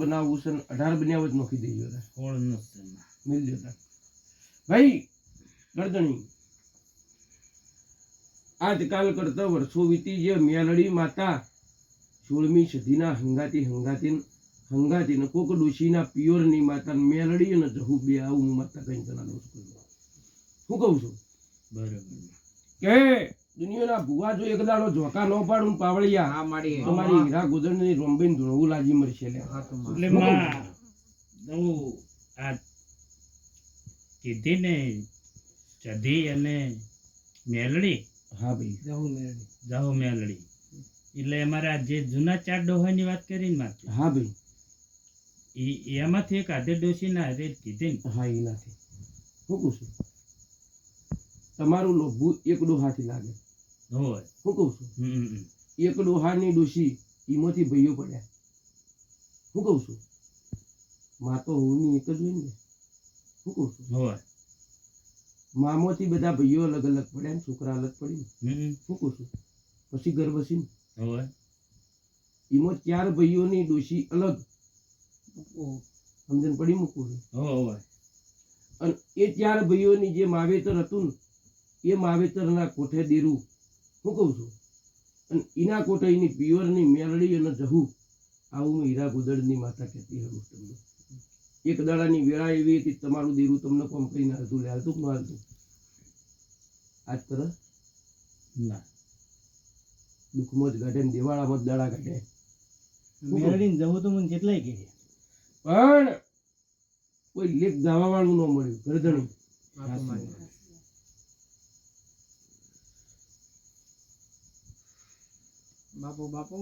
બનાવવું છે અઢાર બન્યા જ નોખી દઈ નથી મિલ દેતા ભાઈ ગરદણી આજકાલ કરતા વર્ષો વીતી જે મેલડી માતા. સોળમી સદીના હંગાતી હંગાતી હંગાતી ને કોક ડોશીના પિયોરની માતા મેલડી અને જહુ બે આવું માતા કઈ તના દોષ કરું શું કહું છું. બરાબર. કે દુનિયાના ભુવા જો એક દાડો ઝોકા ન પાડું ને પાવળિયા હા માડી તમારી હીરા ગુજરની રોંબીને ધોળવું લાજી મરશે લે. હા એટલે માં હું આ કીધી ને ચધી અને મેલડી? હા ભાઈ. જાહુ મેલડી. જાહુ મેલડી. એટલે અમારે આ જે જૂના ચાર ડોહાની વાત કરી ને માથે હા ભાઈ. એ એમાંથી એક આધે ડોસી ના હાથે કીધી ને હા એનાથી. હું પૂછું છું તમારું લોભું એક ડોહાથી લાગે. હોય શું કહું છું. એક ડોહાની ડોશી ઈમાંથી ભાઈઓ પડ્યા. હું કહું છું? મા તો હોની એક જ હોય ને. શું કહું છું? હોય મામોથી બધા ભાઈઓ અલગ અલગ પડ્યા ને છોકરા અલગ પડી ને. કહું છું? પછી ઘર વસી ને હોય એમાં ચાર ભાઈઓની ડોશી અલગ સમજણ પડી મૂકું હોય અને એ ચાર ભાઈઓની જે માવેતર હતું ને એ માવેતરના કોઠે દેરું હું કહું છું. અને ઈના કોઠે પિયરની પિયોરની અને જહુ આવું હીરા ગુદડની માતા કહેતી હરું તમને. એક દાડાની વેળા એવી હતી તમારું દીરું તમને કોમ કરીને હાલતું લે હાલતું ન હાલતું? આજ તરફ ના. દુઃખમાં જ ઘટે ને દેવાળામાં જ દાડા ઘટે મેળવીને જવું તો મને કેટલાય કહે. પણ કોઈ લેખ ગાવા વાળું ન મળ્યું ગરદણી હા તો માડી બાપુ બાપુ.